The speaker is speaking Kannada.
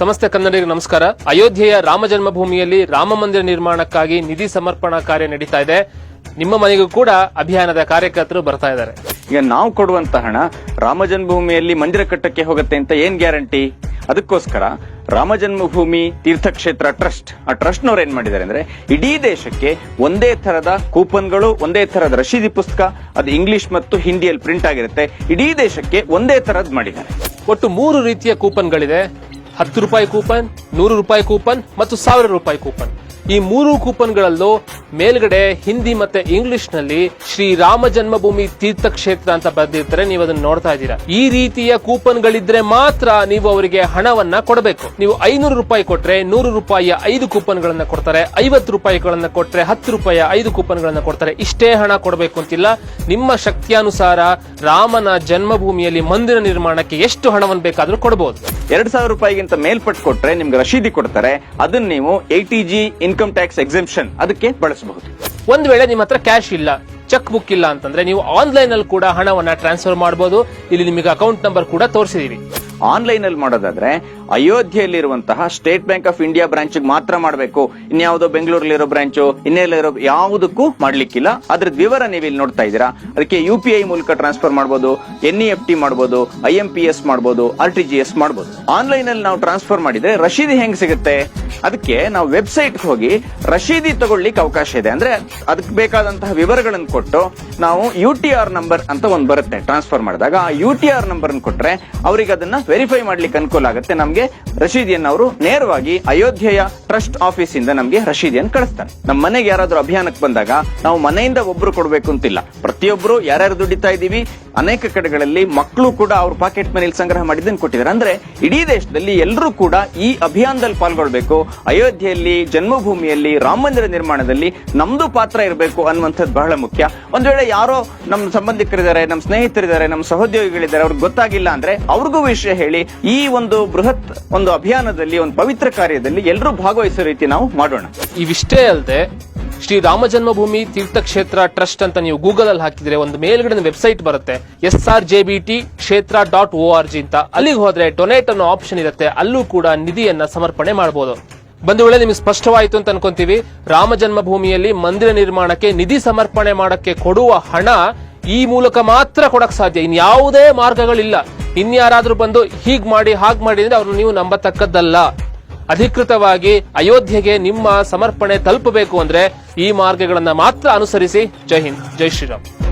ಸಮಸ್ತ ಕನ್ನಡಿಗರಿಗೆ ನಮಸ್ಕಾರ. ಅಯೋಧ್ಯೆಯ ರಾಮ ಜನ್ಮಭೂಮಿಯಲ್ಲಿ ರಾಮ ಮಂದಿರ ನಿರ್ಮಾಣಕ್ಕಾಗಿ ನಿಧಿ ಸಮರ್ಪಣಾ ಕಾರ್ಯ ನಡೀತಾ ಇದೆ. ನಿಮ್ಮ ಮನೆಗೂ ಕೂಡ ಅಭಿಯಾನದ ಕಾರ್ಯಕರ್ತರು ಬರ್ತಾ ಇದ್ದಾರೆ. ಈಗ ನಾವು ಕೊಡುವಂತ ಹಣ ರಾಮ ಜನ್ಮಭೂಮಿಯಲ್ಲಿ ಮಂದಿರ ಕಟ್ಟಕ್ಕೆ ಹೋಗುತ್ತೆ ಅಂತ ಏನ್ ಗ್ಯಾರಂಟಿ? ಅದಕ್ಕೋಸ್ಕರ ರಾಮ ಜನ್ಮಭೂಮಿ ತೀರ್ಥಕ್ಷೇತ್ರ ಟ್ರಸ್ಟ್ ಆ ಟ್ರಸ್ಟ್ ನವ್ರು ಏನ್ ಮಾಡಿದ್ದಾರೆ ಅಂದ್ರೆ ಇಡೀ ದೇಶಕ್ಕೆ ಒಂದೇ ತರದ ಕೂಪನ್ಗಳು ಒಂದೇ ತರದ ರಶೀದಿ ಪುಸ್ತಕ ಅದು ಇಂಗ್ಲಿಷ್ ಮತ್ತು ಹಿಂದಿಯಲ್ಲಿ ಪ್ರಿಂಟ್ ಆಗಿರುತ್ತೆ. ಇಡೀ ದೇಶಕ್ಕೆ ಒಂದೇ ತರದ್ ಮಾಡಿದ್ದಾರೆ. ಒಟ್ಟು ಮೂರು ರೀತಿಯ ಕೂಪನ್ಗಳಿದೆ. ಹತ್ತು ರೂಪಾಯಿ ಕೂಪನ್ ನೂರು ರೂಪಾಯಿ ಕೂಪನ್ ಮತ್ತು ಸಾವಿರ ರೂಪಾಯಿ ಕೂಪನ್. ಈ ಮೂರು ಕೂಪನ್ಗಳಲ್ಲೂ ಮೇಲ್ಗಡೆ ಹಿಂದಿ ಮತ್ತೆ ಇಂಗ್ಲಿಷ್ನಲ್ಲಿ ಶ್ರೀ ರಾಮ ಜನ್ಮಭೂಮಿ ತೀರ್ಥಕ್ಷೇತ್ರ ಅಂತ ಬರೆದಿರ್ತಾರೆ. ನೀವು ಅದನ್ನ ನೋಡ್ತಾ ಇದ್ದೀರಾ. ಈ ರೀತಿಯ ಕೂಪನ್ಗಳಿದ್ರೆ ಮಾತ್ರ ನೀವು ಅವರಿಗೆ ಹಣವನ್ನ ಕೊಡಬೇಕು. ನೀವು ಐನೂರು ರೂಪಾಯಿ ಕೊಟ್ರೆ ನೂರು ರೂಪಾಯಿಯ ಐದು ಕೂಪನ್ಗಳನ್ನ ಕೊಡ್ತಾರೆ. ಐವತ್ತು ರೂಪಾಯಿಗಳನ್ನ ಕೊಟ್ರೆ ಹತ್ತು ರೂಪಾಯಿಯ ಐದು ಕೂಪನ್ಗಳನ್ನ ಕೊಡ್ತಾರೆ. ಇಷ್ಟೇ ಹಣ ಕೊಡಬೇಕು ಅಂತಿಲ್ಲ. ನಿಮ್ಮ ಶಕ್ತಿಯಾನುಸಾರ ರಾಮನ ಜನ್ಮಭೂಮಿಯಲ್ಲಿ ಮಂದಿರ ನಿರ್ಮಾಣಕ್ಕೆ ಎಷ್ಟು ಹಣವನ್ನು ಬೇಕಾದ್ರೂ ಕೊಡಬಹುದು ಎರಡ್ ಸಾವಿರ ರೂಪಾಯಿಗಿಂತ ಮೇಲ್ಪಟ್ಟು ಕೊಟ್ರೆ ನಿಮ್ಗೆ ರಶೀದಿ ಕೊಡ್ತಾರೆ. ಅದನ್ನ ನೀವು eighty G income tax exemption ಅದಕ್ಕೆ ಬಳಸಬಹುದು. ಒಂದ್ ವೇಳೆ ನಿಮ್ಮ ಹತ್ರ ಕ್ಯಾಶ್ ಇಲ್ಲ, ಚೆಕ್ ಬುಕ್ ಇಲ್ಲ ಅಂತಂದ್ರೆ ನೀವು ಆನ್ಲೈನ್ ಅಲ್ಲಿ ಕೂಡ ಹಣವನ್ನ ಟ್ರಾನ್ಸ್ಫರ್ ಮಾಡಬಹುದು ಇಲ್ಲಿ ನಿಮಗೆ ಅಕೌಂಟ್ ನಂಬರ್ ಕೂಡ ತೋರಿಸಿದೀವಿ. ಆನ್ಲೈನ್ ಅಲ್ಲಿ ಮಾಡೋದಾದ್ರೆ ಅಯೋಧ್ಯೆಯಲ್ಲಿರುವಂತಹ State Bank of India branch ಮಾತ್ರ ಮಾಡಬೇಕು. ಇನ್ಯಾವುದೋ ಬೆಂಗಳೂರಲ್ಲಿರೋ ಬ್ರಾಂಚು, ಇನ್ನೆಲ್ಲಿರೋ ಯಾವುದಕ್ಕೂ ಮಾಡ್ಲಿಕ್ಕಿಲ್ಲ. ಅದ್ರದ್ ವಿವರ ನೀವು ಇಲ್ಲಿ ನೋಡ್ತಾ ಇದ್ದೀರಾ? ಅದಕ್ಕೆ ಯು ಪಿ ಐ ಮೂಲಕ ಟ್ರಾನ್ಸ್ಫರ್ ಮಾಡಬಹುದು ಎನ್ ಇ ಎಫ್ ಟಿ ಮಾಡಬಹುದು ಐ ಎಂ ಪಿ ಎಸ್ ಮಾಡಬಹುದು ಆರ್ ಟಿ ಜಿ ಎಸ್ ಮಾಡಬಹುದು ಆನ್ಲೈನ್ ಅಲ್ಲಿ ನಾವು ಟ್ರಾನ್ಸ್ಫರ್ ಮಾಡಿದ್ರೆ ರಶೀದಿ ಹೆಂಗ್ ಸಿಗುತ್ತೆ? ಅದಕ್ಕೆ ನಾವು ವೆಬ್ಸೈಟ್ ಹೋಗಿ ರಶೀದಿ ತಗೊಳ್ಳಿಕ್ಕೆ ಅವಕಾಶ ಇದೆ. ಅಂದ್ರೆ ಅದಕ್ಕೆ ಬೇಕಾದಂತಹ ವಿವರಗಳನ್ನು ಕೊಟ್ಟು ನಾವು ಯು ಟಿ ಆರ್ ನಂಬರ್ ಅಂತ ಒಂದು ಬರುತ್ತೆ. ಟ್ರಾನ್ಸ್ಫರ್ ಮಾಡಿದಾಗ ಆ ಯು ಟಿ ಆರ್ ನಂಬರ್ ಕೊಟ್ರೆ ಅವರಿಗೆ ಅದನ್ನ ವೆರಿಫೈ ಮಾಡ್ಲಿಕ್ಕೆ ಅನುಕೂಲ ಆಗುತ್ತೆ. ನಮಗೆ ರಶೀದಿಯನ್ ಅವರು ನೇರವಾಗಿ ಅಯೋಧ್ಯೆಯ ಟ್ರಸ್ಟ್ ಆಫೀಸ್ ಇಂದ ನಮಗೆ ರಶೀದಿಯನ್ ಕಳಿಸ್ತಾರೆ. ನಮ್ಮ ಮನೆಗೆ ಯಾರಾದ್ರೂ ಅಭಿಯಾನಕ್ಕೆ ಬಂದಾಗ ನಾವು ಮನೆಯಿಂದ ಒಬ್ರು ಕೊಡಬೇಕು ಅಂತಿಲ್ಲ. ಪ್ರತಿಯೊಬ್ರು ಯಾರ್ಯಾರು ದುಡಿತಾ ಇದೀವಿ ಅನೇಕ ಕಡೆಗಳಲ್ಲಿ ಮಕ್ಕಳು ಕೂಡ ಅವ್ರ ಪಾಕೆಟ್ ಮನೇಲಿ ಸಂಗ್ರಹ ಮಾಡಿದ್ದನ್ನು ಕೊಟ್ಟಿದ್ದಾರೆ. ಅಂದ್ರೆ ಇಡೀ ದೇಶದಲ್ಲಿ ಎಲ್ಲರೂ ಕೂಡ ಈ ಅಭಿಯಾನದಲ್ಲಿ ಪಾಲ್ಗೊಳ್ಬೇಕು. ಅಯೋಧ್ಯೆಯಲ್ಲಿ, ಜನ್ಮಭೂಮಿಯಲ್ಲಿ, ರಾಮ ಮಂದಿರ ನಿರ್ಮಾಣದಲ್ಲಿ ನಮ್ದು ಪಾತ್ರ ಇರಬೇಕು ಅನ್ನುವಂಥದ್ದು ಬಹಳ ಮುಖ್ಯ. ಒಂದ್ ವೇಳೆ ಯಾರೋ ನಮ್ಮ ಸಂಬಂಧಿಕರಿದ್ದಾರೆ ನಮ್ಮ ಸ್ನೇಹಿತರಿದ್ದಾರೆ ನಮ್ಮ ಸಹೋದ್ಯೋಗಿಗಳಿದ್ದಾರೆ, ಅವ್ರಿಗೆ ಗೊತ್ತಾಗಿಲ್ಲ ಅಂದ್ರೆ ಅವ್ರಿಗೂ ವಿಷಯ ಹೇಳಿ ಈ ಒಂದು ಬೃಹತ್ ಒಂದು ಅಭಿಯಾನದಲ್ಲಿ, ಒಂದು ಪವಿತ್ರ ಕಾರ್ಯದಲ್ಲಿ ಎಲ್ಲರೂ ಭಾಗವಹಿಸೋ ರೀತಿ ನಾವು ಮಾಡೋಣ. ಇವಿಷ್ಟೇ ಅಲ್ಲದೆ ಶ್ರೀ ರಾಮ ಜನ್ಮಭೂಮಿ ತೀರ್ಥಕ್ಷೇತ್ರ ಟ್ರಸ್ಟ್ ಅಂತ ನೀವು ಗೂಗಲ್ ಅಲ್ಲಿ ಹಾಕಿದ್ರೆ ಒಂದು ಮೇಲ್ಗಡೆ ವೆಬ್ಸೈಟ್ ಬರುತ್ತೆ. S R J B T Kshetra dot O R G ಅಂತ. ಅಲ್ಲಿಗೆ ಹೋದ್ರೆ ಡೊನೇಟ್ ಅನ್ನೋ ಆಪ್ಷನ್ ಇರುತ್ತೆ. ಅಲ್ಲೂ ಕೂಡ ನಿಧಿಯನ್ನ ಸಮರ್ಪಣೆ ಮಾಡಬಹುದು ಬಂದು ವೇಳೆ ನಿಮ್ಗೆ ಸ್ಪಷ್ಟವಾಯಿತು ಅಂತ ಅನ್ಕೊಂತೀವಿ. ರಾಮ ಜನ್ಮಭೂಮಿಯಲ್ಲಿ ಮಂದಿರ ನಿರ್ಮಾಣಕ್ಕೆ ನಿಧಿ ಸಮರ್ಪಣೆ ಮಾಡಕ್ಕೆ ಕೊಡುವ ಹಣ ಈ ಮೂಲಕ ಮಾತ್ರ ಕೊಡಕ್ ಸಾಧ್ಯ. ಇನ್ಯಾವುದೇ ಮಾರ್ಗಗಳಿಲ್ಲ. ಇನ್ಯಾರಾದ್ರೂ ಬಂದು ಹೀಗ್ ಮಾಡಿ, ಹಾಗ್ ಮಾಡಿ ಅಂದ್ರೆ ಅವ್ರು ನೀವು ನಂಬತಕ್ಕದ್ದಲ್ಲ. ಅಧಿಕೃತವಾಗಿ ಅಯೋಧ್ಯೆಗೆ ನಿಮ್ಮ ಸಮರ್ಪಣೆ ತಲುಪಬೇಕು ಅಂದ್ರೆ ಈ ಮಾರ್ಗಗಳನ್ನ ಮಾತ್ರ ಅನುಸರಿಸಿ. ಜೈ ಹಿಂದ್. ಜೈ ಶ್ರೀರಾಮ್.